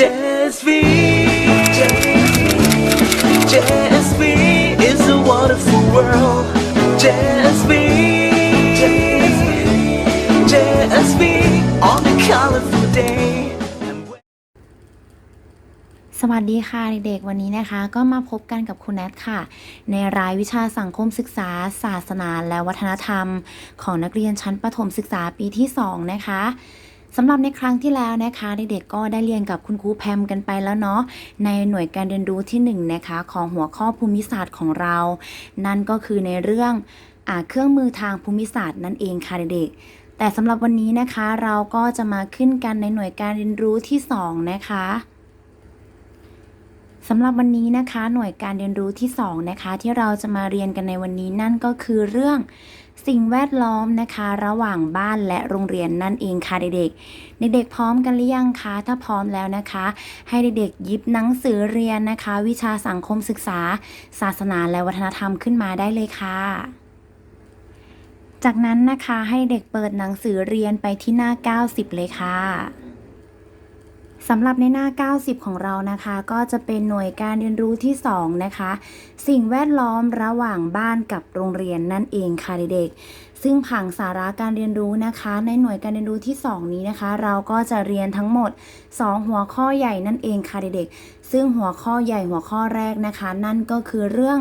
JSV JSV is a wonderful world JSV JSV on a colorful day สวัสดีค่ะเด็กๆวันนี้นะคะ ก็มาพบกันกับคุณแนทค่ะ ในรายวิชาสังคมศึกษา ศาสนาและวัฒนธรรม ของนักเรียนชั้นประถมศึกษาปีที่ 2 นะคะ สำหรับในครั้งที่แล้วนะคะ เด็กๆก็ได้เรียนกับคุณครูแพมกันไปแล้วเนาะในหน่วยการเรียนรู้ที่1นะคะของหัวข้อภูมิศาสตร์ของเรา นั่นก็คือในเรื่องอเครื่องมือทางภูมิศาสตร์นั่นเองค่ะเด็กๆแต่สำหรับวันนี้นะคะเราก็จะมาขึ้นกันในหน่วยการเรียนรู้ที่ 2 นะคะสำหรับวันนี้นะคะ หน่วยการเรียนรู้ที่ 2 นะคะ ที่เราจะมาเรียนกันในวันนี้นั่นก็คือเรื่อง สิ่งแวดล้อมนะคะ ระหว่างบ้านและโรงเรียนนั่นเองค่ะเด็กๆ เด็กๆพร้อมกันหรือยังคะ ถ้าพร้อมแล้วนะคะ ให้เด็กๆยิบหนังสือเรียนนะคะ วิชาสังคมศึกษา ศาสนาและวัฒนธรรมขึ้นมาได้เลยค่ะจากนั้นนะคะให้เด็กเปิดหนังสือเรียนไปที่หน้า 90 เลยค่ะ สำหรับในหน้า 90 ของเรานะคะ ก็จะเป็นหน่วยการเรียนรู้ที่ 2 นะคะ สิ่งแวดล้อมระหว่างบ้านกับโรงเรียนนั่นเองค่ะเด็กๆซึ่งผังสาระการเรียนรู้นะคะ ในหน่วยการเรียนรู้ที่ 2 นี้นะคะ เราก็จะเรียนทั้งหมด 2 หัวข้อใหญ่นั่นเองค่ะเด็กๆ ซึ่งหัวข้อใหญ่หัวข้อแรกนะคะ นั่นก็คือเรื่อง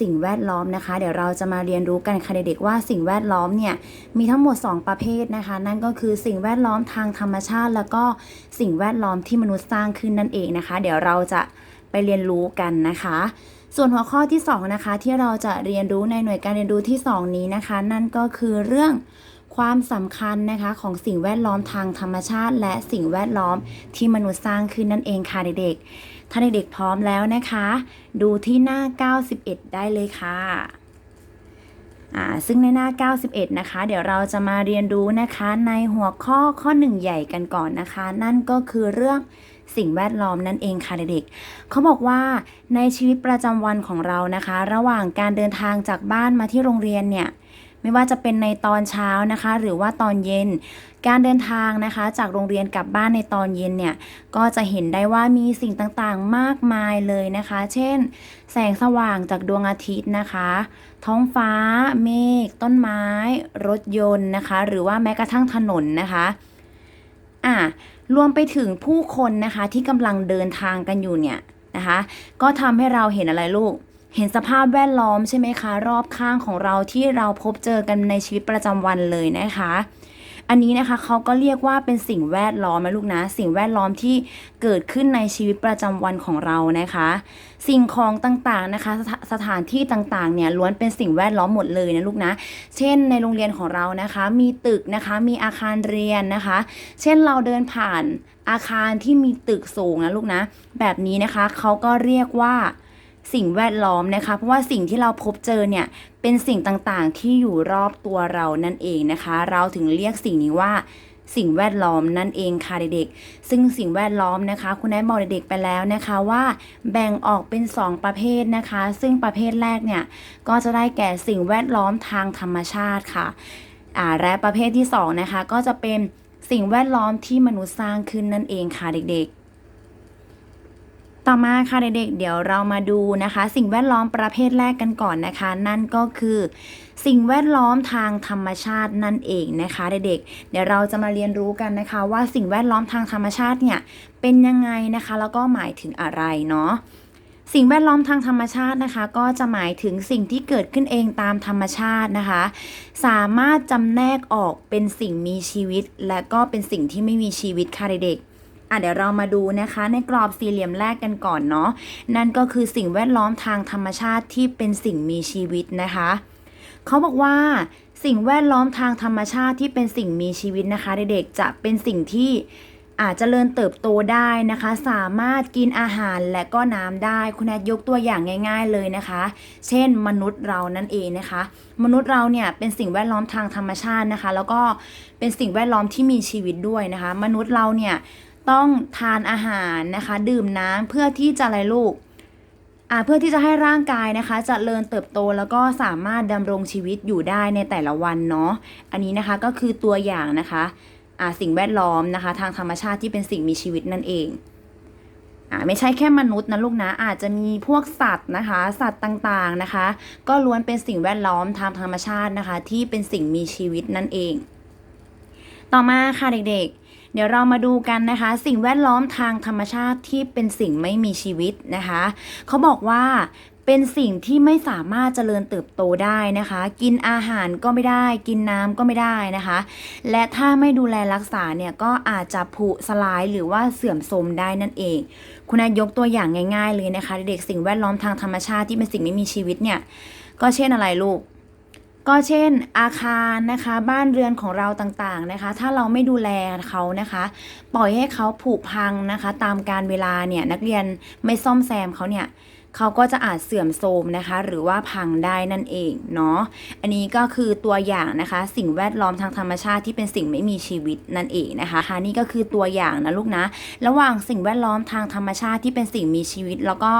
สิ่งแวดล้อมนะคะ เดี๋ยวเราจะมาเรียนรู้กันค่ะเด็กๆว่าสิ่งแวดล้อมเนี่ยมีทั้งหมด 2 ประเภทนะคะ นั่นก็คือสิ่งแวดล้อมทางธรรมชาติ แล้วก็สิ่งแวดล้อมที่มนุษย์สร้างขึ้นนั่นเองนะคะ เดี๋ยวเราจะไปเรียนรู้กันนะคะ ส่วนหัวข้อที่ 2 นะคะ ที่เราจะเรียนรู้ในหน่วยการเรียนรู้ที่ 2 นี้นะคะ นั่นก็คือเรื่องความสำคัญนะคะของสิ่งแวดล้อมทางธรรมชาติ และสิ่งแวดล้อมที่มนุษย์สร้างขึ้นนั่นเองค่ะเด็กๆ ถ้าเด็กๆพร้อมแล้วนะคะ ดูที่หน้า 91 ได้เลยค่ะซึ่งในหน้า 91 นะคะ เดี๋ยวเราจะมาเรียนรู้นะคะในหัวข้อข้อ1ใหญ่กันก่อนนะคะ นั่นก็คือเรื่องสิ่งแวดล้อมนั่นเองค่ะเด็กๆเขาบอกว่าในชีวิตประจำวันของเรานะคะ ระหว่างการเดินทางจากบ้านมาที่โรงเรียนเนี่ย ไม่ว่าจะเป็นในตอนเช้านะคะ หรือว่าตอนเย็น การเดินทางนะคะจากโรงเรียนกลับบ้านในตอนเย็นเนี่ยก็จะเห็นได้ว่ามีสิ่งต่างๆมากมายเลยนะคะ เช่น แสงสว่างจากดวงอาทิตย์นะคะ ท้องฟ้า เมฆต้นไม้ รถยนต์นะคะ หรือว่าแม้กระทั่งถนนนะคะอะรวมไปถึงผู้คนนะคะที่กำลังเดินทางกันอยู่เนี่ยนะคะ ก็ทำให้เราเห็นอะไรลูก เห็นสภาพแวดล้อมใช่ไหมคะ รอบข้างของเราที่เราพบเจอกันในชีวิตประจำวันเลยนะคะ อันนี้นะคะเขาก็เรียกว่าเป็นสิ่งแวดล้อมนะลูกนะ สิ่งแวดล้อมที่เกิดขึ้นในชีวิตประจำวันของเรานะคะ สิ่งของต่างๆนะคะสถสถานที่ต่างๆเนี่ยล้วนเป็นสิ่งแวดล้อมหมดเลยนะลูกนะ เช่นในโรงเรียนของเรานะคะ มีตึกนะคะมีอาคารเรียนนะคะ เช่นเราเดินผ่านอาคารที่มีตึกสูงนะลูกนะ แบบนี้นะคะเขาก็เรียกว่า สิ่งแวดล้อมนะคะ เพราะว่าสิ่งที่เราพบเจอเนี่ยเป็นสิ่งต่างๆ ที่อยู่รอบตัวเรานั่นเองนะคะ เราถึงเรียกสิ่งนี้ว่าสิ่งแวดล้อมนั่นเองค่ะเด็กๆ ซึ่งสิ่งแวดล้อมนะคะ คุณนายบอกเด็กๆไปแล้วนะคะว่าแบ่งออกเป็น 2 ประเภทนะคะ ซึ่งประเภทแรกเนี่ยก็จะได้แก่สิ่งแวดล้อมทางธรรมชาติค่ะอ่าและประเภทที่2นะคะก็จะเป็นสิ่งแวดล้อมที่มนุษย์สร้างขึ้นนั่นเองค่ะเด็กๆ ต่อมาค่ะเด็กๆ เดี๋ยวเรามาดูนะคะ สิ่งแวดล้อมประเภทแรกกันก่อนนะคะ นั่นก็คือ สิ่งแวดล้อมทางธรรมชาตินั่นเองนะคะเด็กๆเดี๋ยวเราจะมาเรียนรู้กันนะคะ ว่าสิ่งแวดล้อมทางธรรมชาติเนี่ยเป็นยังไงนะคะ แล้วก็หมายถึงอะไรเนาะสิ่งแวดล้อมทางธรรมชาตินะคะ ก็จะหมายถึงสิ่งที่เกิดขึ้นเองตามธรรมชาตินะคะ สามารถจำแนกออกเป็นสิ่งมีชีวิต และก็เป็นสิ่งที่ไม่มีชีวิตค่ะเด็กๆ อะเดี๋ยวเรามาดูนะคะในกรอบสี่เหลี่ยมแรกกันก่อนเนาะนั่นก็คือสิ่งแวดล้อมทางธรรมชาติที่เป็นสิ่งมีชีวิตนะคะเขาบอกว่าสิ่งแวดล้อมทางธรรมชาติที่เป็นสิ่งมีชีวิตนะคะ เด็กๆจะเป็นสิ่งที่อาจจะเจริญเติบโตได้นะคะ สามารถกินอาหารและก็น้ำได้คุณแอดยกตัวอย่างง่าย ๆเลยนะคะ เช่น มนุษย์เรานั่นเองนะคะ มนุษย์เราเนี่ยเป็นสิ่งแวดล้อมทางธรรมชาตินะคะ แล้วก็เป็นสิ่งแวดล้อมที่มีชีวิตด้วยนะคะ มนุษย์เราเนี่ย ต้องทานอาหารนะคะ ดื่มน้ำเพื่อที่จะอะไรลูกอ่าเพื่อที่จะให้ร่างกายนะคะจเจริญเติบโตแล้วก็สามารถดำรงชีวิตอยู่ได้ในแต่ละวันเนาะอันนี้นะคะก็คือตัวอย่างนะคะอ่าสิ่งแวดล้อมนะคะ ทางธรรมชาติที่เป็นสิ่งมีชีวิตนั่นเองอ่าไม่ใช่แค่มนุษย์นะลูกนะอาจจะมีพวกสัตว์นะคะ สัตว์ต่างๆนะคะ ก็ล้วนเป็นสิ่งแวดล้อมทางธรรมชาตินะคะ ที่เป็นสิ่งมีชีวิตนั่นเอง ต่อมาค่ะเด็กๆ เดี๋ยวเรามาดูกันนะคะ สิ่งแวดล้อมทางธรรมชาติที่เป็นสิ่งไม่มีชีวิตนะคะเขาบอกว่าเป็นสิ่งที่ไม่สามารถเจริญเติบโตได้นะคะ กินอาหารก็ไม่ได้ กินน้ำก็ไม่ได้นะคะ และถ้าไม่ดูแลรักษาเนี่ยก็อาจจะผุสลายหรือว่าเสื่อมโทรมได้นั่นเอง คุณนายยกตัวอย่างง่าย ๆ เลยนะคะ เด็กสิ่งแวดล้อมทางธรรมชาติที่เป็นสิ่งไม่มีชีวิตเนี่ย ก็เช่นอะไรลูก ก็เช่นอาคารนะคะบ้านเรือนของเราต่างๆนะคะ ถ้าเราไม่ดูแลเขานะคะ ปล่อยให้เขาผุพังนะคะ ตามการเวลาเนี่ยนักเรียนไม่ซ่อมแซมเขาเนี่ยเขาก็จะอาจเสื่อมโทรมนะคะ หรือว่าพังได้นั่นเองเนาะอันนี้ก็คือตัวอย่างนะคะ สิ่งแวดล้อมทางธรรมชาติที่เป็นสิ่งไม่มีชีวิตนั่นเองนะคะคะนี่ก็คือตัวอย่างนะลูกนะ ระหว่างสิ่งแวดล้อมทางธรรมชาติที่เป็นสิ่งมีชีวิต แล้วก็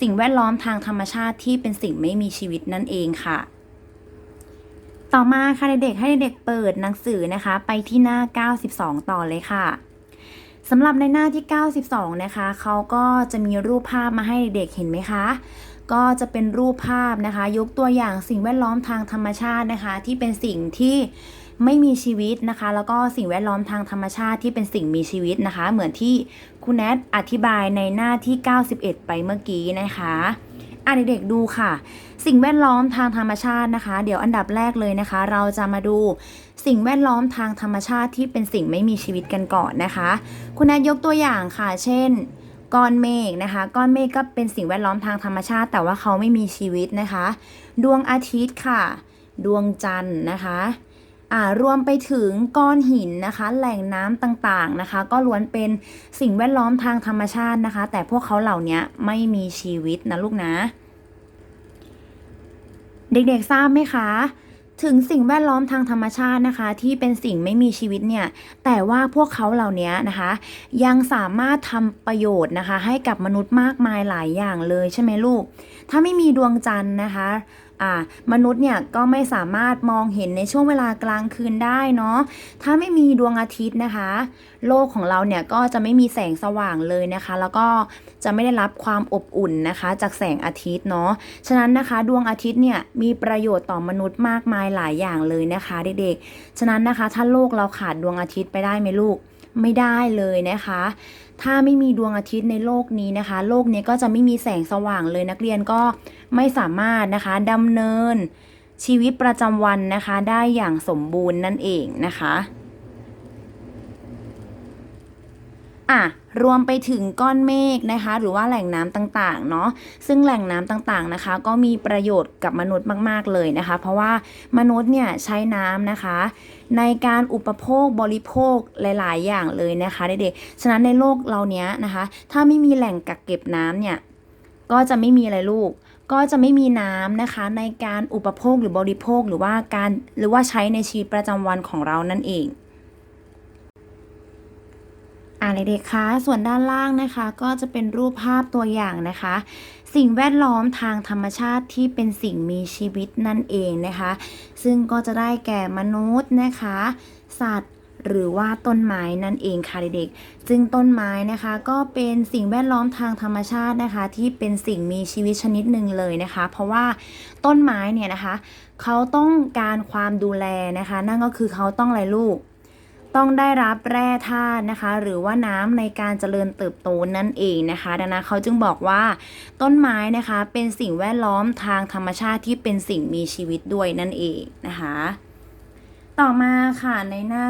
สิ่งแวดล้อมทางธรรมชาติที่เป็นสิ่งไม่มีชีวิตนั่นเองค่ะ ต่อมาค่ะเด็กๆให้เด็กเปิดหนังสือนะคะ ไปที่หน้า 92 ต่อเลยค่ะสำหรับในหน้าที่ 92 นะคะเขาก็จะมีรูปภาพมาให้เด็กๆเห็นไหมคะ ก็จะเป็นรูปภาพนะคะ ยกตัวอย่างสิ่งแวดล้อมทางธรรมชาตินะคะ ที่เป็นสิ่งที่ไม่มีชีวิตนะคะ แล้วก็สิ่งแวดล้อมทางธรรมชาติที่เป็นสิ่งมีชีวิตนะคะ เหมือนที่คุณแนทอธิบายในหน้าที่ 91 ไปเมื่อกี้นะคะอะเด็กๆดูค่ะ สิ่งแวดล้อมทางธรรมชาตินะคะ เดี๋ยวอันดับแรกเลยนะคะ เราจะมาดูสิ่งแวดล้อมทางธรรมชาติที่เป็นสิ่งไม่มีชีวิตกันก่อนนะคะ คุณนายยกตัวอย่างค่ะ เช่นก้อนเมฆนะคะ ก้อนเมฆก็เป็นสิ่งแวดล้อมทางธรรมชาติ แต่ว่าเขาไม่มีชีวิตนะคะ ดวงอาทิตย์ค่ะ ดวงจันทร์นะคะอ่ารวมไปถึงก้อนหินนะคะ แหล่งน้ำต่างๆนะคะ ก็ล้วนเป็นสิ่งแวดล้อมทางธรรมชาตินะคะ แต่พวกเขาเหล่านี้ไม่มีชีวิตนะลูกนะ เด็กๆ ทราบไหมคะ ถึงสิ่งแวดล้อมทางธรรมชาตินะคะ ที่เป็นสิ่งไม่มีชีวิตเนี่ย แต่ว่าพวกเขาเหล่านี้นะคะ ยังสามารถทำประโยชน์นะคะ ให้กับมนุษย์มากมายหลายอย่างเลยใช่ไหมลูก ถ้าไม่มีดวงจันทร์นะคะ มนุษย์เนี่ยก็ไม่สามารถมองเห็นในช่วงเวลากลางคืนได้เนาะถ้าไม่มีดวงอาทิตย์นะคะ โลกของเราเนี่ยก็จะไม่มีแสงสว่างเลยนะคะ แล้วก็จะไม่ได้รับความอบอุ่นนะคะ จากแสงอาทิตย์เนาะฉะนั้นนะคะ ดวงอาทิตย์เนี่ยมีประโยชน์ต่อมนุษย์มากมายหลายอย่างเลยนะคะเด็กๆฉะนั้นนะคะถ้าโลกเราขาดดวงอาทิตย์ไปได้ไหมลูกไม่ได้เลยนะคะ ถ้าไม่มีดวงอาทิตย์ในโลกนี้นะคะ โลกนี้ก็จะไม่มีแสงสว่างเลยนักเรียนก็ไม่สามารถนะคะดำเนินชีวิตประจำวันนะคะ ได้อย่างสมบูรณ์นั่นเองนะคะ อะรวมไปถึงก้อนเมฆนะคะ หรือว่าแหล่งน้ำต่างๆเนาะซึ่งแหล่งน้ำต่างๆนะคะ ก็มีประโยชน์กับมนุษย์มาก ๆเลยนะคะ เพราะว่ามนุษย์เนี่ยใช้น้ำนะคะ ในการอุปโภคบริโภคหลาย ๆ อย่างเลยนะคะเด็กๆฉะนั้นในโลกเราเนี้ยนะคะ ถ้าไม่มีแหล่งกักเก็บน้ำเนี่ยก็จะไม่มีอะไรลูก ก็จะไม่มีน้ำนะคะ ในการอุปโภคหรือบริโภคหรือว่าการหรือว่าใช้ในชีวิตประจำวันของเรานั่นเอง อ่าเด็กๆคะส่วนด้านล่างนะคะก็จะเป็นรูปภาพตัวอย่างนะคะ สิ่งแวดล้อมทางธรรมชาติที่เป็นสิ่งมีชีวิตนั่นเองนะคะ ซึ่งก็จะได้แก่มนุษย์นะคะ สัตว์หรือว่าต้นไม้นั่นเองค่ะเด็กๆ ซึ่งต้นไม้นะคะก็เป็นสิ่งแวดล้อมทางธรรมชาตินะคะ ที่เป็นสิ่งมีชีวิตชนิดหนึ่งเลยนะคะ เพราะว่าต้นไม้เนี่ยนะคะ เขาต้องการความดูแลนะคะ นั่นก็คือเขาต้องอะไรลูก ต้องได้รับแร่ธาตุนะคะ หรือว่าน้ำในการเจริญเติบโตนั่นเองนะคะ ดังนั้นเขาจึงบอกว่า ต้นไม้นะคะเป็นสิ่งแวดล้อมทางธรรมชาติที่เป็นสิ่งมีชีวิตด้วยนั่นเองนะคะ ต่อมาค่ะในหน้า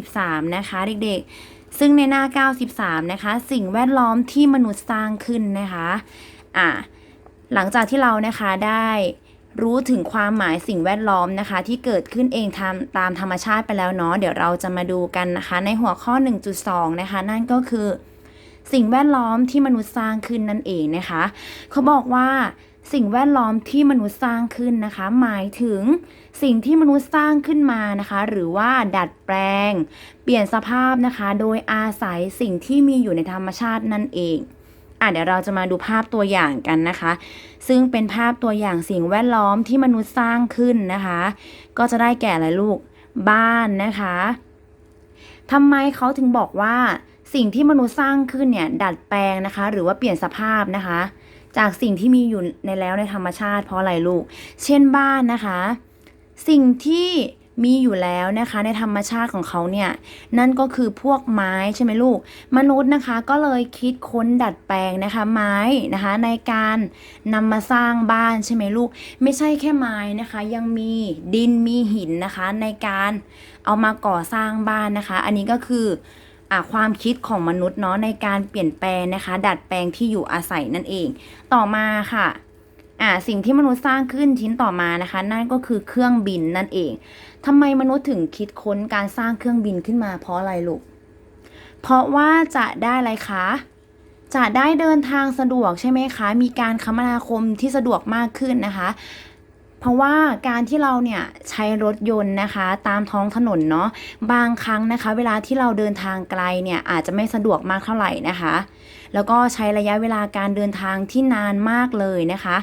93 นะคะ เด็กๆ ซึ่งในหน้า 93 นะคะ สิ่งแวดล้อมที่มนุษย์สร้างขึ้นนะคะอะหลังจากที่เรานะคะได้ รู้ถึงความหมายสิ่งแวดล้อมนะคะ ที่เกิดขึ้นเองตามตามธรรมชาติไปแล้วเนาะเดี๋ยวเราจะมาดูกันนะคะ ในหัวข้อ 1.2 นะคะ นั่นก็คือ สิ่งแวดล้อมที่มนุษย์สร้างขึ้นนั่นเองนะคะ เขาบอกว่าสิ่งแวดล้อมที่มนุษย์สร้างขึ้นนะคะ หมายถึงสิ่งที่มนุษย์สร้างขึ้นมานะคะ หรือว่าดัดแปลง เปลี่ยนสภาพนะคะ โดยอาศัยสิ่งที่มีอยู่ในธรรมชาตินั่นเอง อะเดี๋ยวเราจะมาดูภาพตัวอย่างกันนะคะ ซึ่งเป็นภาพตัวอย่างสิ่งแวดล้อมที่มนุษย์สร้างขึ้นนะคะ ก็จะได้แก่อะไรลูกบ้านนะคะทำไมเขาถึงบอกว่าสิ่งที่มนุษย์สร้างขึ้นเนี่ยดัดแปลงนะคะ หรือว่าเปลี่ยนสภาพนะคะ จากสิ่งที่มีอยู่ในแล้วในธรรมชาติเพราะอะไรลูก เช่นบ้านนะคะ สิ่งที่ มีอยู่แล้วนะคะในธรรมชาติของเขาเนี่ยนั่นก็คือพวกไม้ใช่ไหมลูก มนุษย์นะคะก็เลยคิดค้นดัดแปลงนะคะไม้นะคะในการนำมาสร้างบ้านใช่ไหมลูก ไม่ใช่แค่ไม้นะคะยังมีดินมีหินนะคะในการเอามาก่อสร้างบ้านนะคะ อันนี้ก็คืออความคิดของมนุษย์เนาะในการเปลี่ยนแปลงนะคะ ดัดแปลงที่อยู่อาศัยนั่นเอง ต่อมาค่ะ อ่าสิ่งที่มนุษย์สร้างขึ้นชิ้นต่อมานะคะ นั่นก็คือเครื่องบินนั่นเองทำไมมนุษย์ถึงคิดค้นการสร้างเครื่องบินขึ้นมาเพราะอะไรลูก เพราะว่าจะได้อะไรคะ จะได้เดินทางสะดวกใช่ไหมคะ มีการคมนาคมที่สะดวกมากขึ้นนะคะ เพราะว่าการที่เราเนี่ยใช้รถยนต์นะคะ ตามท้องถนนเนาะบางครั้งนะคะ เวลาที่เราเดินทางไกลเนี่ยอาจจะไม่สะดวกมากเท่าไหร่นะคะ แล้วก็ใช้ระยะเวลาการเดินทางที่นานมากเลยนะคะ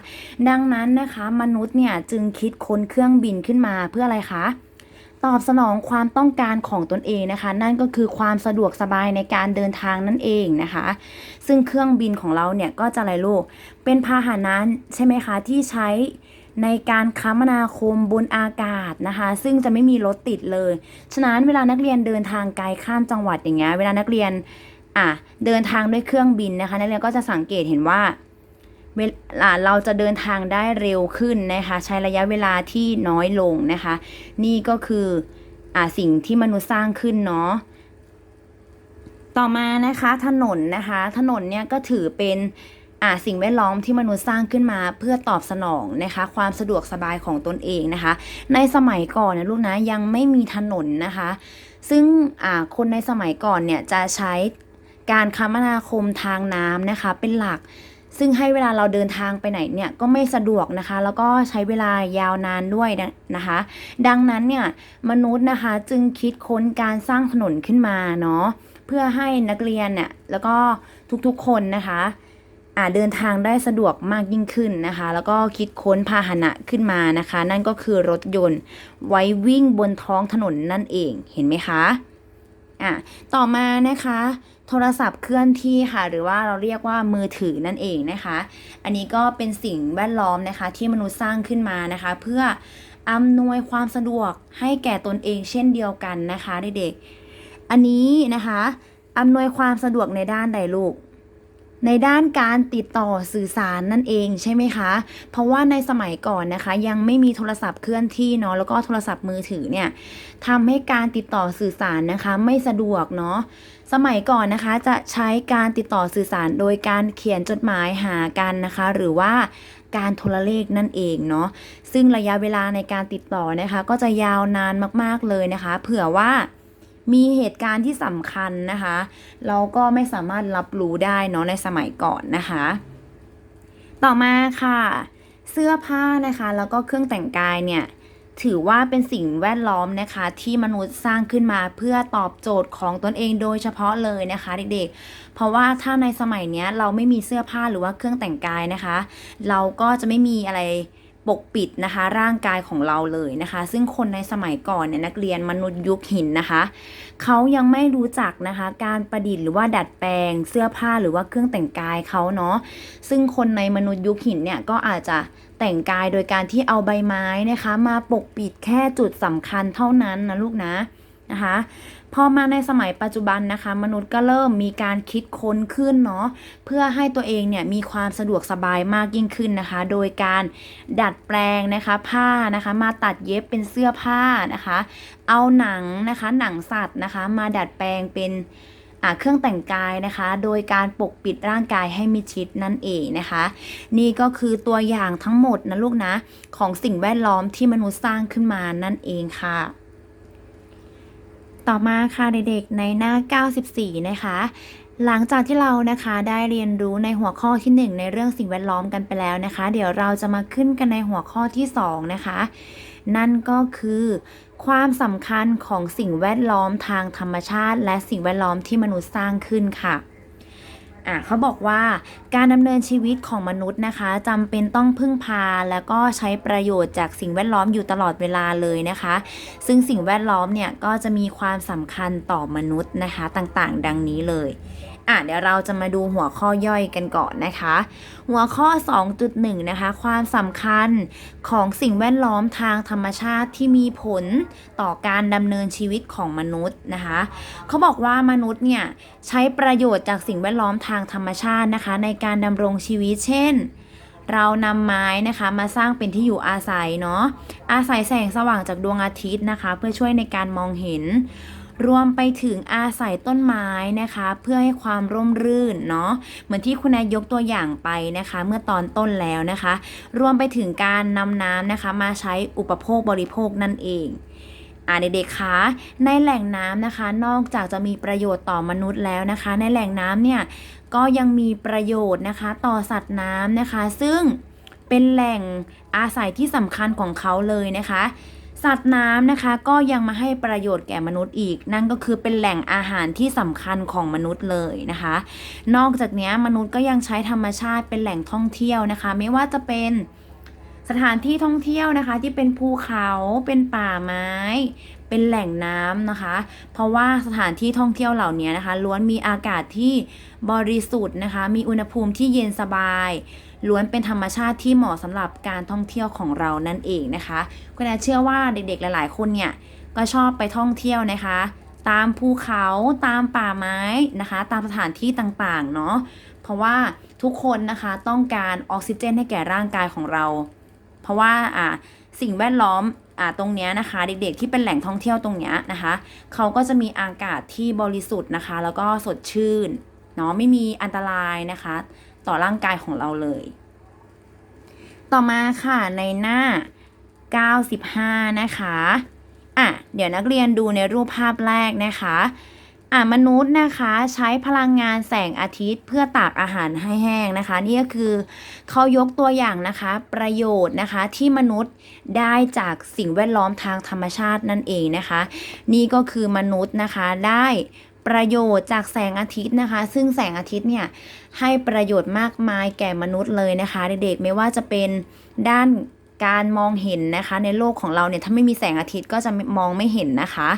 ดังนั้นนะคะมนุษย์เนี่ยจึงคิดค้นเครื่องบินขึ้นมาเพื่ออะไรคะตอบสนองความต้องการของตนเองนะคะ นั่นก็คือความสะดวกสบายในการเดินทางนั่นเองนะคะ ซึ่งเครื่องบินของเราเนี่ยก็จะอะไรลูกเป็นพาหนะใช่ไหมคะ ที่ใช้ในการคมนาคมบนอากาศนะคะ ซึ่งจะไม่มีรถติดเลย ฉะนั้นเวลานักเรียนเดินทางไกลข้ามจังหวัดอย่างเงี้ยเวลานักเรียน อะเดินทางด้วยเครื่องบินนะคะนักเรียนก็จะสังเกตเห็นว่าเวลาเราจะเดินทางได้เร็วขึ้นนะคะใช้ระยะเวลาที่น้อยลงนะคะ นี่ก็คืออ่าสิ่งที่มนุษย์สร้างขึ้นเนาะต่อมานะคะถนนนะคะ ถนนเนี่ยก็ถือเป็นอ่าสิ่งแวดล้อมที่มนุษย์สร้างขึ้นมาเพื่อตอบสนองนะคะ ความสะดวกสบายของตนเองนะคะ ในสมัยก่อนนะลูกนะยังไม่มีถนนนะคะ ซึ่งอ่าคนในสมัยก่อนเนี่ยจะใช้ การคมนาคมทางน้ำนะคะ เป็นหลัก ซึ่งให้เวลาเราเดินทางไปไหนเนี่ยก็ไม่สะดวกนะคะ แล้วก็ใช้เวลายาวนานด้วยนะคะ ดังนั้นเนี่ยมนุษย์นะคะจึงคิดค้นการสร้างถนนขึ้นมาเนาะเพื่อให้นักเรียนเนี่ยแล้วก็ทุกๆคนนะคะอาเดินทางได้สะดวกมากยิ่งขึ้นนะคะ แล้วก็คิดค้นพาหนะขึ้นมานะคะ นั่นก็คือรถยนต์ไว้วิ่งบนท้องถนนนั่นเองเห็นไหมคะอะต่อมานะคะ โทรศัพท์เคลื่อนที่ค่ะ หรือว่าเราเรียกว่ามือถือนั่นเองนะคะ อันนี้ก็เป็นสิ่งแวดล้อมนะคะ ที่มนุษย์สร้างขึ้นมานะคะ เพื่ออำนวยความสะดวกให้แก่ตนเองเช่นเดียวกันนะคะเด็กๆอันนี้นะคะอำนวยความสะดวกในด้านใดลูกในด้านการติดต่อสื่อสารนั่นเองใช่ไหมคะ เพราะว่าในสมัยก่อนนะคะ ยังไม่มีโทรศัพท์เคลื่อนที่เนาะแล้วก็โทรศัพท์มือถือเนี่ยทำให้การติดต่อสื่อสารนะคะ ไม่สะดวกเนาะ สมัยก่อนนะคะจะใช้การติดต่อสื่อสารโดยการเขียนจดหมายหากันนะคะ หรือว่าการโทรเลขนั่นเองเนาะซึ่งระยะเวลาในการติดต่อนะคะ ก็จะยาวนานมากๆเลยนะคะ เผื่อว่ามีเหตุการณ์ที่สำคัญนะคะ เราก็ไม่สามารถรับรู้ได้เนาะในสมัยก่อนนะคะ ต่อมาค่ะ เสื้อผ้านะคะ แล้วก็เครื่องแต่งกายเนี่ย ถือว่าเป็นสิ่งแวดล้อมนะคะ ที่มนุษย์สร้างขึ้นมาเพื่อตอบโจทย์ของตนเองโดยเฉพาะเลยนะคะเด็กๆ เพราะว่าถ้าในสมัยนี้เราไม่มีเสื้อผ้าหรือว่าเครื่องแต่งกายนะคะ เราก็จะไม่มีอะไร ปกปิดนะคะร่างกายของเราเลยนะคะ ซึ่งคนในสมัยก่อนเนี่ยนักเรียนมนุษย์ยุคหินนะคะเขายังไม่รู้จักนะคะ การประดิษฐ์หรือว่าดัดแปลงเสื้อผ้าหรือว่าเครื่องแต่งกายเขาเนาะซึ่งคนในมนุษย์ยุคหินเนี่ยก็อาจจะแต่งกายโดยการที่เอาใบไม้นะคะ มาปกปิดแค่จุดสำคัญเท่านั้นนะลูกนะ นะคะพอมาในสมัยปัจจุบันนะคะ มนุษย์ก็เริ่มมีการคิดค้นขึ้นเนาะเพื่อให้ตัวเองเนี่ยมีความสะดวกสบายมากยิ่งขึ้นนะคะ โดยการดัดแปลงนะคะผ้านะคะมาตัดเย็บเป็นเสื้อผ้านะคะ เอาหนังนะคะหนังสัตว์นะคะ มาดัดแปลงเป็นเครื่องแต่งกายนะคะ โดยการปกปิดร่างกายให้มิดชิดนั่นเองนะคะ นี่ก็คือตัวอย่างทั้งหมดนะลูกนะ ของสิ่งแวดล้อมที่มนุษย์สร้างขึ้นมานั่นเองค่ะ ต่อมาค่ะเด็กๆในหน้า 94 นะคะ หลังจากที่เรานะคะได้เรียนรู้ในหัวข้อที่ 1 ในเรื่องสิ่งแวดล้อมกันไปแล้วนะคะ เดี๋ยวเราจะมาขึ้นกันในหัวข้อที่ 2 นะคะ นั่นก็คือ ความสำคัญของสิ่งแวดล้อมทางธรรมชาติ และสิ่งแวดล้อมที่มนุษย์สร้างขึ้นค่ะ อะเขาบอกว่าการดำเนินชีวิตของมนุษย์นะคะจำเป็นต้องพึ่งพาแล้วก็ใช้ประโยชน์จากสิ่งแวดล้อมอยู่ตลอดเวลาเลยนะคะ ซึ่งสิ่งแวดล้อมเนี่ยก็จะมีความสำคัญต่อมนุษย์นะคะต่างๆ ดังนี้เลย อะเดี๋ยวเราจะมาดูหัวข้อย่อยกันก่อนนะคะ หัวข้อ 2.1 นะคะ ความสำคัญของสิ่งแวดล้อมทางธรรมชาติที่มีผลต่อการดำเนินชีวิตของมนุษย์นะคะ เขาบอกว่ามนุษย์เนี่ยใช้ประโยชน์จากสิ่งแวดล้อมทางธรรมชาตินะคะ ในการดำรงชีวิตเช่นเรานำไม้นะคะมาสร้างเป็นที่อยู่อาศัยเนาะอาศัยแสงสว่างจากดวงอาทิตย์นะคะ เพื่อช่วยในการมองเห็น รวมไปถึงอาศัยต้นไม้นะคะ เพื่อให้ความร่มรื่นเนาะเหมือนที่คุณนายยกตัวอย่างไปนะคะ เมื่อตอนต้นแล้วนะคะ รวมไปถึงการนำน้ำนะคะ มาใช้อุปโภคบริโภคนั่นเองอ่าเด็กๆคะในแหล่งน้ำนะคะ นอกจากจะมีประโยชน์ต่อมนุษย์แล้วนะคะ ในแหล่งน้ำเนี่ยก็ยังมีประโยชน์นะคะ ต่อสัตว์น้ำนะคะ ซึ่งเป็นแหล่งอาศัยที่สำคัญของเขาเลยนะคะ สัตว์น้ำนะคะก็ยังมาให้ประโยชน์แก่มนุษย์อีก นั่นก็คือเป็นแหล่งอาหารที่สำคัญของมนุษย์เลยนะคะ นอกจากนี้มนุษย์ก็ยังใช้ธรรมชาติเป็นแหล่งท่องเที่ยวนะคะ ไม่ว่าจะเป็นสถานที่ท่องเที่ยวนะคะ ที่เป็นภูเขาเป็นป่าไม้ เป็นแหล่งน้ำนะคะ เพราะว่าสถานที่ท่องเที่ยวเหล่านี้นะคะ ล้วนมีอากาศที่บริสุทธิ์นะคะ มีอุณหภูมิที่เย็นสบาย ล้วนเป็นธรรมชาติที่เหมาะสำหรับการท่องเที่ยวของเรานั่นเองนะคะคุณอาเชื่อว่าเด็กๆหลาย ๆ คนเนี่ยก็ชอบไปท่องเที่ยวนะคะ ตามภูเขาตามป่าไม้นะคะ ตามสถานที่ต่างๆเนาะเพราะว่าทุกคนนะคะต้องการออกซิเจนให้แก่ร่างกายของเรา เพราะว่าอ่าสิ่งแวดล้อมอ่าตรงเนี้ยนะคะ เด็กๆที่เป็นแหล่งท่องเที่ยวตรงเนี้ยนะคะเขาก็จะมีอากาศที่บริสุทธิ์นะคะ แล้วก็สดชื่นเนาะไม่มีอันตรายนะคะ ต่อร่างกายของเราเลย ต่อมาค่ะในหน้า 95 นะคะอะเดี๋ยวนักเรียนดูในรูปภาพแรกนะคะอะมนุษย์นะคะใช้พลังงานแสงอาทิตย์เพื่อตากอาหารให้แห้งนะคะ นี่ก็คือเขายกตัวอย่างนะคะ ประโยชน์นะคะที่มนุษย์ได้จากสิ่งแวดล้อมทางธรรมชาตินั่นเองนะคะ นี่ก็คือมนุษย์นะคะได้ ประโยชน์จากแสงอาทิตย์นะคะ ซึ่งแสงอาทิตย์เนี่ยให้ประโยชน์มากมายแก่มนุษย์เลยนะคะ เด็กๆไม่ว่าจะเป็นด้านการมองเห็นนะคะ ในโลกของเราเนี่ยถ้าไม่มีแสงอาทิตย์ก็จะมองไม่เห็นนะคะ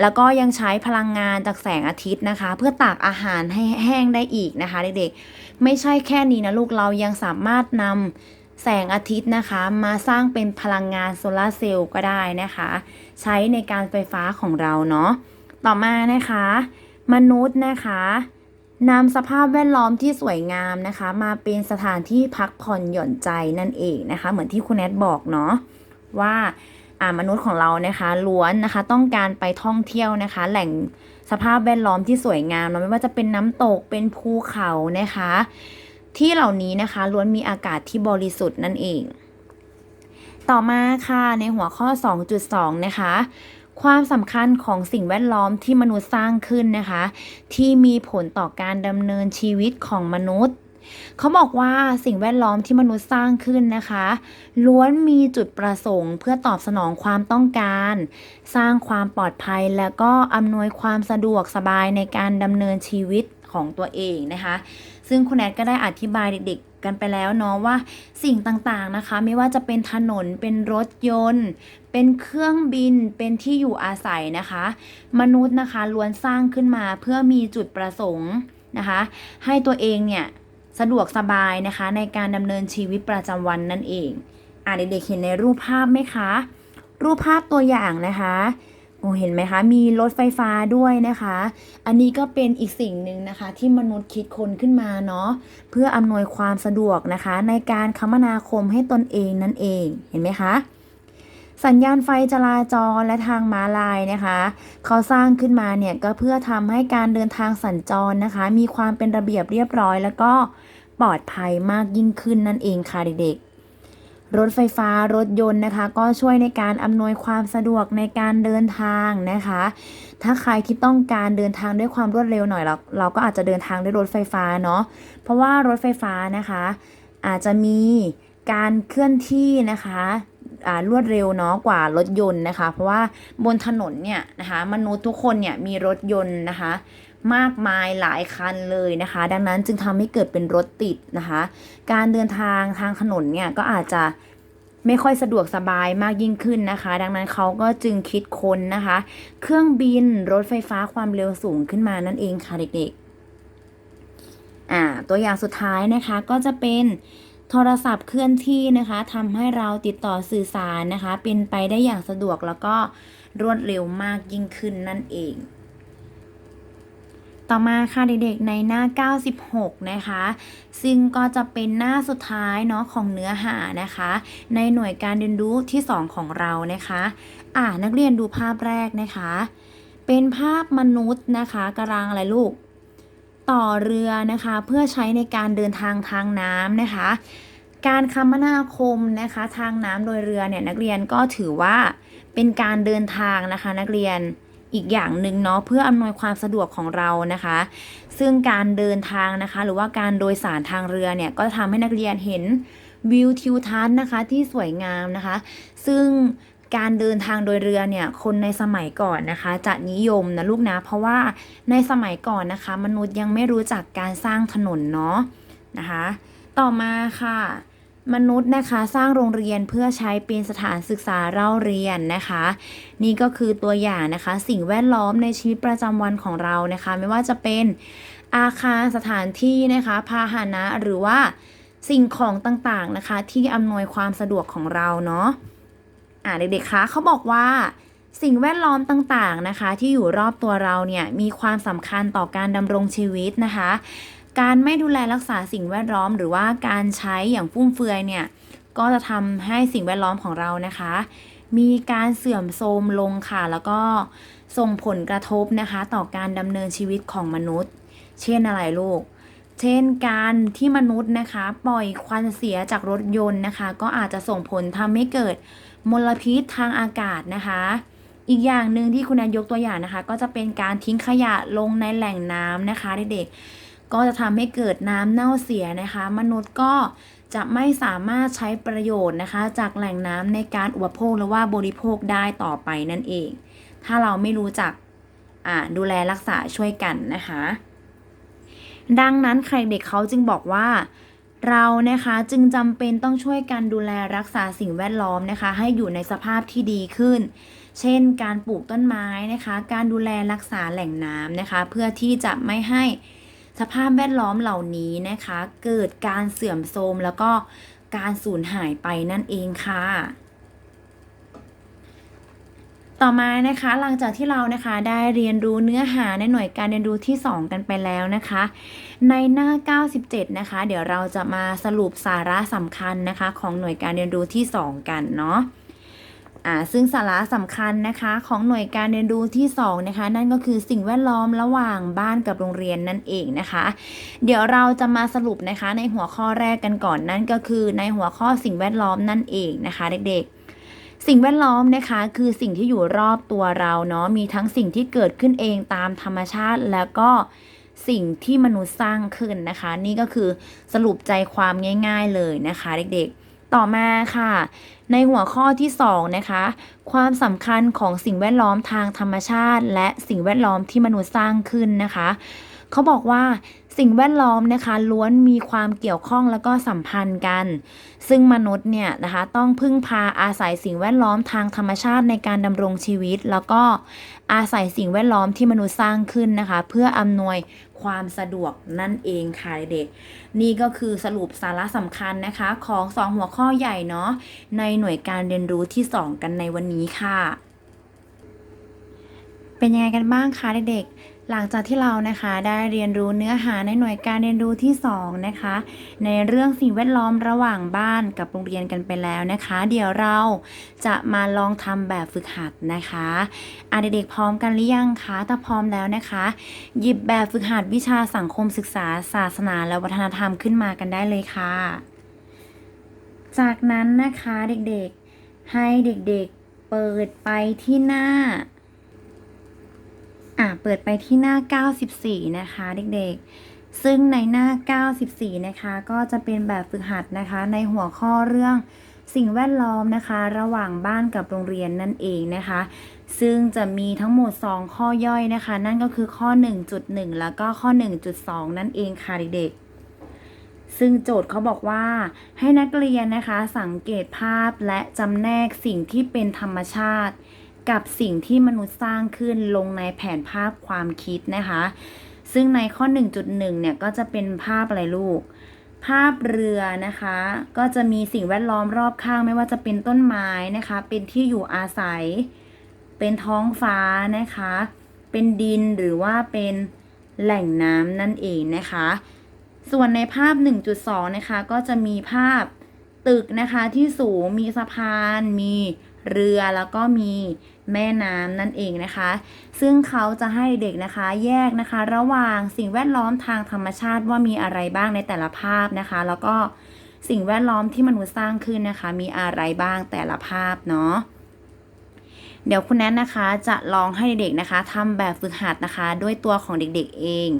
แล้วก็ยังใช้พลังงานจากแสงอาทิตย์นะคะ เพื่อตากอาหารให้แห้งได้อีกนะคะเด็กๆไม่ใช่แค่นี้นะลูกเรายังสามารถนำแสงอาทิตย์นะคะ มาสร้างเป็นพลังงานโซลาร์เซลล์ก็ได้นะคะ ใช้ในการไฟฟ้าของเราเนาะ ต่อมานะคะ มนุษย์นะคะนำสภาพแวดล้อมที่สวยงามนะคะ มาเป็นสถานที่พักผ่อนหย่อนใจนั่นเองนะคะ เหมือนที่คุณแนทบอกเนาะว่าอ่ามนุษย์ของเรานะคะล้วนนะคะ ต้องการไปท่องเที่ยวนะคะ แหล่งสภาพแวดล้อมที่สวยงามเนาะไม่ว่าจะเป็นน้ำตกเป็นภูเขานะคะ ที่เหล่านี้นะคะล้วนมีอากาศที่บริสุทธิ์นั่นเอง ต่อมาค่ะในหัวข้อ 2.2 นะคะ ความสำคัญของสิ่งแวดล้อมที่มนุษย์สร้างขึ้นนะคะ ที่มีผลต่อการดำเนินชีวิตของมนุษย์ เขาบอกว่าสิ่งแวดล้อมที่มนุษย์สร้างขึ้นนะคะ ล้วนมีจุดประสงค์ เพื่อตอบสนองความต้องการ สร้างความปลอดภัยแล้วก็อำนวยความสะดวกสบายในการดำเนินชีวิตของตัวเองนะคะ ซึ่งคุณแอดก็ได้อธิบายเด็กๆ กันไปแล้วเนาะว่าสิ่งต่างๆนะคะ ไม่ว่าจะเป็นถนนเป็นรถยนต์ เป็นเครื่องบินเป็นที่อยู่อาศัยนะคะ มนุษย์นะคะล้วนสร้างขึ้นมาเพื่อมีจุดประสงค์นะคะ ให้ตัวเองเนี่ยสะดวกสบายนะคะในการดำเนินชีวิตประจำวันนั่นเองอ่าเด็กๆเห็นในรูปภาพไหมคะ รูปภาพตัวอย่างนะคะโอ้เห็นไหมคะ มีรถไฟฟ้าด้วยนะคะ อันนี้ก็เป็นอีกสิ่งหนึ่งนะคะ ที่มนุษย์คิดค้นขึ้นมาเนาะเพื่ออำนวยความสะดวกนะคะ ในการคมนาคมให้ตนเองนั่นเองเห็นไหมคะ สัญญาณไฟจราจรและทางม้าลายนะคะ เขาสร้างขึ้นมาเนี่ยก็เพื่อทำให้การเดินทางสัญจรนะคะ มีความเป็นระเบียบเรียบร้อย แล้วก็ปลอดภัยมากยิ่งขึ้นนั่นเองค่ะเด็กๆ รถไฟฟ้ารถยนต์นะคะ ก็ช่วยในการอำนวยความสะดวกในการเดินทางนะคะ ถ้าใครที่ต้องการเดินทางด้วยความรวดเร็วหน่อยเราเราก็อาจจะเดินทางด้วยรถไฟฟ้าเนาะเพราะว่ารถไฟฟ้านะคะ อาจจะมีการเคลื่อนที่นะคะ รวดเร็วเนาะกว่ารถยนต์นะคะ เพราะว่าบนถนนเนี่ยนะคะมนุษย์ทุกคนเนี่ยมีรถยนต์นะคะมากมายหลายคันเลยนะคะ ดังนั้นจึงทำให้เกิดเป็นรถติดนะคะ การเดินทางทางถนนเนี่ยก็อาจจะไม่ค่อยสะดวกสบายมากยิ่งขึ้นนะคะ ดังนั้นเขาก็จึงคิดค้นนะคะ เครื่องบินรถไฟฟ้าความเร็วสูงขึ้นมานั่นเองค่ะเด็กๆอ่าตัวอย่างสุดท้ายนะคะก็จะเป็น โทรศัพท์เคลื่อนที่นะคะทำให้เราติดต่อสื่อสารนะคะ เป็นไปได้อย่างสะดวกแล้วก็รวดเร็วมากยิ่งขึ้นนั่นเอง ต่อมาค่ะเด็กๆในหน้า 96 นะคะ ซึ่งก็จะเป็นหน้าสุดท้ายเนาะของเนื้อหานะคะ ในหน่วยการเรียนรู้ที่ 2 ของเรานะคะอ่านักเรียนดูภาพแรกนะคะ เป็นภาพมนุษย์นะคะกำลังอะไรลูก ต่อเรือนะคะ เพื่อใช้ในการเดินทางทางน้ำนะคะ การคมนาคมนะคะ ทางน้ำโดยเรือเนี่ยนักเรียนก็ถือว่าเป็นการเดินทางนะคะ นักเรียนอีกอย่างหนึ่งเนาะเพื่ออำนวยความสะดวกของเรานะคะ ซึ่งการเดินทางนะคะ หรือว่าการโดยสารทางเรือเนี่ยก็ทำให้นักเรียนเห็นวิวทิวทัศน์นะคะที่สวยงามนะคะ ซึ่ง การเดินทางโดยเรือเนี่ยคนในสมัยก่อนนะคะ จะนิยมนะลูกนะ เพราะว่าในสมัยก่อนนะคะ มนุษย์ยังไม่รู้จักการสร้างถนนเนาะนะคะ ต่อมาค่ะ มนุษย์นะคะสร้างโรงเรียนเพื่อใช้เป็นสถานศึกษาเล่าเรียนนะคะ นี่ก็คือตัวอย่างนะคะ สิ่งแวดล้อมในชีวิตประจำวันของเรานะคะ ไม่ว่าจะเป็นอาคารสถานที่นะคะพาหนะหรือว่าสิ่งของต่างๆนะคะ ที่อำนวยความสะดวกของเราเนาะ อ่าเด็กๆคะเขาบอกว่า สิ่งแวดล้อมต่างๆนะคะ ที่อยู่รอบตัวเราเนี่ยมีความสำคัญต่อการดำรงชีวิตนะคะ การไม่ดูแลรักษาสิ่งแวดล้อมหรือว่าการใช้อย่างฟุ่มเฟือยเนี่ยก็จะทำให้สิ่งแวดล้อมของเรานะคะ มีการเสื่อมโทรมลงค่ะ แล้วก็ส่งผลกระทบนะคะ ต่อการดำเนินชีวิตของมนุษย์ เช่นอะไรลูก เช่นการที่มนุษย์นะคะ ปล่อยควันเสียจากรถยนต์นะคะ ก็อาจจะส่งผลทำให้เกิด มลพิษทางอากาศนะคะ อีกอย่างหนึ่งที่คุณนายยกตัวอย่างนะคะ ก็จะเป็นการทิ้งขยะลงในแหล่งน้ำนะคะเด็กๆก็จะทำให้เกิดน้ำเน่าเสียนะคะ มนุษย์ก็จะไม่สามารถใช้ประโยชน์นะคะ จากแหล่งน้ำในการอุปโภคหรือว่าบริโภคได้ต่อไปนั่นเอง ถ้าเราไม่รู้จักดูแลรักษาช่วยกันนะคะ ดังนั้นใครเด็กเขาจึงบอกว่า เรานะคะจึงจำเป็นต้องช่วยกันดูแลรักษาสิ่งแวดล้อมนะคะ ให้อยู่ในสภาพที่ดีขึ้น เช่น การปลูกต้นไม้นะคะ การดูแลรักษาแหล่งน้ำนะคะ เพื่อที่จะไม่ให้สภาพแวดล้อมเหล่านี้นะคะ เกิดการเสื่อมโทรมแล้วก็การสูญหายไปนั่นเองค่ะ ต่อมานะคะหลังจากที่เรานะคะได้เรียนรู้เนื้อหาในหน่วยการเรียนรู้ที่ 2 กันไปแล้วนะคะ ในหน้า 97 นะคะ เดี๋ยวเราจะมาสรุปสาระสำคัญนะคะ ของหน่วยการเรียนรู้ที่ 2 กันเนาะอ่าซึ่งสาระสำคัญนะคะของหน่วยการเรียนรู้ที่2นะคะนั่นก็คือสิ่งแวดล้อมระหว่างบ้านกับโรงเรียนนั่นเองนะคะ เดี๋ยวเราจะมาสรุปนะคะในหัวข้อแรกกันก่อนนั่นก็คือในหัวข้อสิ่งแวดล้อมนั่นเองนะคะ เด็กๆ สิ่งแวดล้อมนะคะคือสิ่งที่อยู่รอบตัวเราเนาะมีทั้งสิ่งที่เกิดขึ้นเองตามธรรมชาติแล้วก็ สิ่งที่มนุษย์สร้างขึ้นนะคะ นี่ก็คือสรุปใจความง่าย ๆเลยนะคะ เด็กๆ ต่อมาค่ะ ในหัวข้อที่2นะคะ ความสำคัญของสิ่งแวดล้อมทางธรรมชาติ และสิ่งแวดล้อมที่มนุษย์สร้างขึ้นนะคะ เขาบอกว่า สิ่งแวดล้อมนะคะล้วนมีความเกี่ยวข้องแล้วก็สัมพันธ์กัน ซึ่งมนุษย์เนี่ยนะคะต้องพึ่งพาอาศัยสิ่งแวดล้อมทางธรรมชาติในการดำรงชีวิต แล้วก็อาศัยสิ่งแวดล้อมที่มนุษย์สร้างขึ้นนะคะ เพื่ออำนวยความสะดวกนั่นเองค่ะเด็กๆนี่ก็คือสรุปสาระสำคัญนะคะของสองหัวข้อใหญ่เนาะในหน่วยการเรียนรู้ที่ 2 กันในวันนี้ค่ะ เป็นยังไงกันบ้างคะเด็กๆ หลังจากที่เรานะคะได้เรียนรู้เนื้อหาในหน่วยการเรียนรู้ที่ 2 นะคะ ในเรื่องสิ่งแวดล้อมระหว่างบ้านกับโรงเรียนกันไปแล้วนะคะ เดี๋ยวเราจะมาลองทำแบบฝึกหัดนะคะอะเด็กๆพร้อมกันหรือยังคะถ้าพร้อมแล้วนะคะ หยิบแบบฝึกหัดวิชาสังคมศึกษา ศาสนาและวัฒนธรรมขึ้นมากันได้เลยค่ะ จากนั้นนะคะเด็กๆให้เด็กๆเปิดไปที่หน้า อะเปิดไปที่หน้า 94 นะคะเด็กๆ ซึ่งในหน้า 94 นะคะ ก็จะเป็นแบบฝึกหัดนะคะ ในหัวข้อเรื่องสิ่งแวดล้อมนะคะ ระหว่างบ้านกับโรงเรียนนั่นเองนะคะ ซึ่งจะมีทั้งหมด 2 ข้อย่อยนะคะ นั่นก็คือข้อ 1.1 แล้วก็ข้อ 1.2 นั่นเองค่ะเด็กๆ ซึ่งโจทย์เขาบอกว่าให้นักเรียนนะคะ สังเกตภาพและจำแนกสิ่งที่เป็นธรรมชาติ กับสิ่งที่มนุษย์สร้างขึ้นลงในแผนภาพความคิดนะคะ ซึ่งในข้อ 1.1 เนี่ยก็จะเป็นภาพอะไรลูก ภาพเรือนะคะ ก็จะมีสิ่งแวดล้อมรอบข้างไม่ว่าจะเป็นต้นไม้นะคะ เป็นที่อยู่อาศัย เป็นท้องฟ้านะคะ เป็นดินหรือว่าเป็นแหล่งน้ำนั่นเองนะคะ ส่วนในภาพ 1.2 นะคะ ก็จะมีภาพตึกนะคะที่สูงมีสะพานมี เรือแล้วก็มีแม่น้ำนั่นเองนะคะ ซึ่งเขาจะให้เด็กนะคะแยกนะคะ ระหว่างสิ่งแวดล้อมทางธรรมชาติว่ามีอะไรบ้างในแต่ละภาพนะคะ แล้วก็สิ่งแวดล้อมที่มนุษย์สร้างขึ้นนะคะ มีอะไรบ้างแต่ละภาพเนาะเดี๋ยวคุณแนทนะคะจะลองให้เด็กๆนะคะทำแบบฝึกหัดนะคะ ด้วยตัวของเด็กๆเอง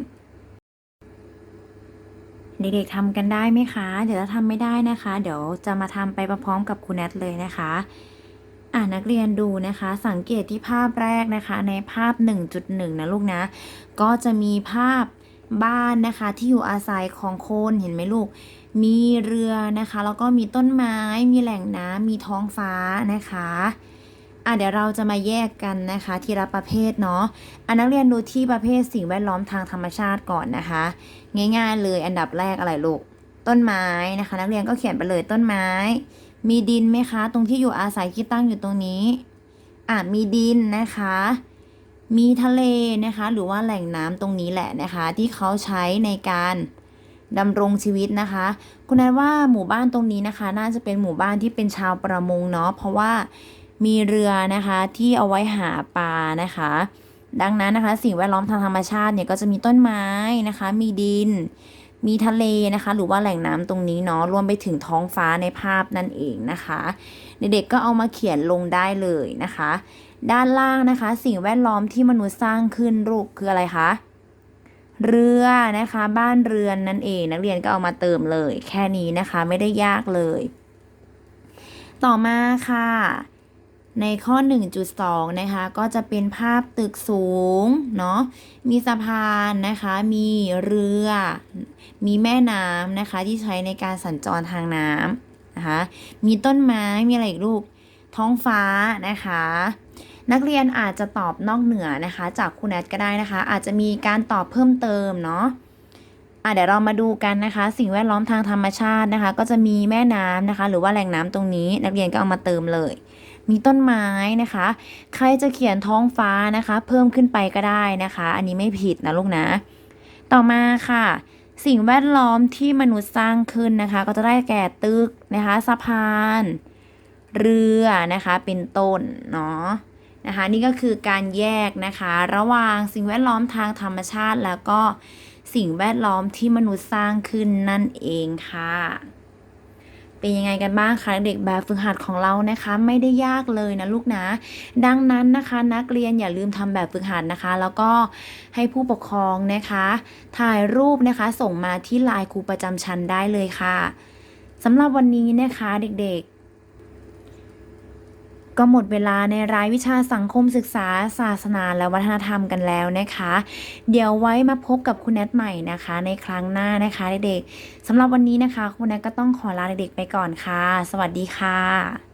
เด็กๆทำกันได้ไหมคะ เดี๋ยวถ้าทำไม่ได้นะคะ เดี๋ยวจะมาทำไปพร้อมกับคุณแนทเลยนะคะ อ่านักเรียนดูนะคะ สังเกตที่ภาพแรกนะคะ ในภาพ 1.1 นะลูกนะ ก็จะมีภาพบ้านนะคะที่อยู่อาศัยของคนเห็นไหมลูก มีเรือนะคะ แล้วก็มีต้นไม้ มีแหล่งน้ำมีท้องฟ้านะคะอะเดี๋ยวเราจะมาแยกกันนะคะ ทีละประเภทเนาะอะนักเรียนดูที่ประเภทสิ่งแวดล้อมทางธรรมชาติก่อนนะคะ ง่าย ๆ เลยอันดับแรกอะไรลูก ต้นไม้นะคะ นักเรียนก็เขียนไปเลยต้นไม้ มีดินไหมคะ ตรงที่อยู่อาศัยที่ตั้งอยู่ตรงนี้ อะมีดินนะคะ มีทะเลนะคะ หรือว่าแหล่งน้ำตรงนี้แหละนะคะ ที่เขาใช้ในการดำรงชีวิตนะคะ คุณนันว่าหมู่บ้านตรงนี้นะคะ น่าจะเป็นหมู่บ้านที่เป็นชาวประมงเนาะเพราะว่ามีเรือนะคะที่เอาไว้หาปลานะคะ ดังนั้นนะคะ สิ่งแวดล้อมทางธรรมชาติเนี่ยก็จะมีต้นไม้นะคะ มีดิน มีทะเลนะคะ หรือว่าแหล่งน้ำตรงนี้เนาะรวมไปถึงท้องฟ้าในภาพนั่นเองนะคะ เด็กๆก็เอามาเขียนลงได้เลยนะคะ ด้านล่างนะคะ สิ่งแวดล้อมที่มนุษย์สร้างขึ้นรูปคืออะไรคะเรือนะคะบ้านเรือนนั่นเองนักเรียนก็เอามาเติมเลย แค่นี้นะคะไม่ได้ยากเลย ต่อมาค่ะ ในข้อ 1.2 นะคะ ก็จะเป็นภาพตึกสูง เนาะมีสะพานนะคะ มีเรือ มีแม่น้ำนะคะ ที่ใช้ในการสัญจรทางน้ำนะคะ มีต้นไม้ มีอะไรอีกลูก ท้องฟ้านะคะ นักเรียนอาจจะตอบนอกเหนือนะคะ จากคุณแอดก็ได้นะคะ อาจจะมีการตอบเพิ่มเติมเนาะ่ะเดี๋ยวเรามาดูกันนะคะ สิ่งแวดล้อมทางธรรมชาตินะคะ ก็จะมีแม่น้ำนะคะ หรือว่าแหล่งน้ำตรงนี้ นักเรียนก็เอามาเติมเลย มีต้นไม้นะคะ ใครจะเขียนท้องฟ้านะคะ เพิ่มขึ้นไปก็ได้นะคะ อันนี้ไม่ผิดนะลูกนะ ต่อมาค่ะ สิ่งแวดล้อมที่มนุษย์สร้างขึ้นนะคะ ก็จะได้แก่ตึกนะคะสะพาน เรือนะคะเป็นต้นเนาะนะคะนี่ก็คือการแยกนะคะ ระหว่างสิ่งแวดล้อมทางธรรมชาติแล้วก็สิ่งแวดล้อมที่มนุษย์สร้างขึ้นนั่นเองค่ะ เป็นยังไงกันบ้างคะเด็กแบบฝึกหัดของเรานะคะ ไม่ได้ยากเลยนะลูกนะ ดังนั้นนะคะ นักเรียนอย่าลืมทำแบบฝึกหัดนะคะ แล้วก็ให้ผู้ปกครองนะคะ ถ่ายรูปนะคะ ส่งมาที่ไลน์ครูประจำชั้นได้เลยค่ะสำหรับวันนี้นะคะเด็กๆ ก็หมดเวลาในรายวิชาสังคมศึกษา ศาสนาและวัฒนธรรมกันแล้วนะคะ เดี๋ยวไว้มาพบกับคุณแนทใหม่นะคะ ในครั้งหน้านะคะเด็กๆสำหรับวันนี้นะคะ คุณแนทก็ต้องขอลาเด็กๆไปก่อนค่ะ สวัสดีค่ะ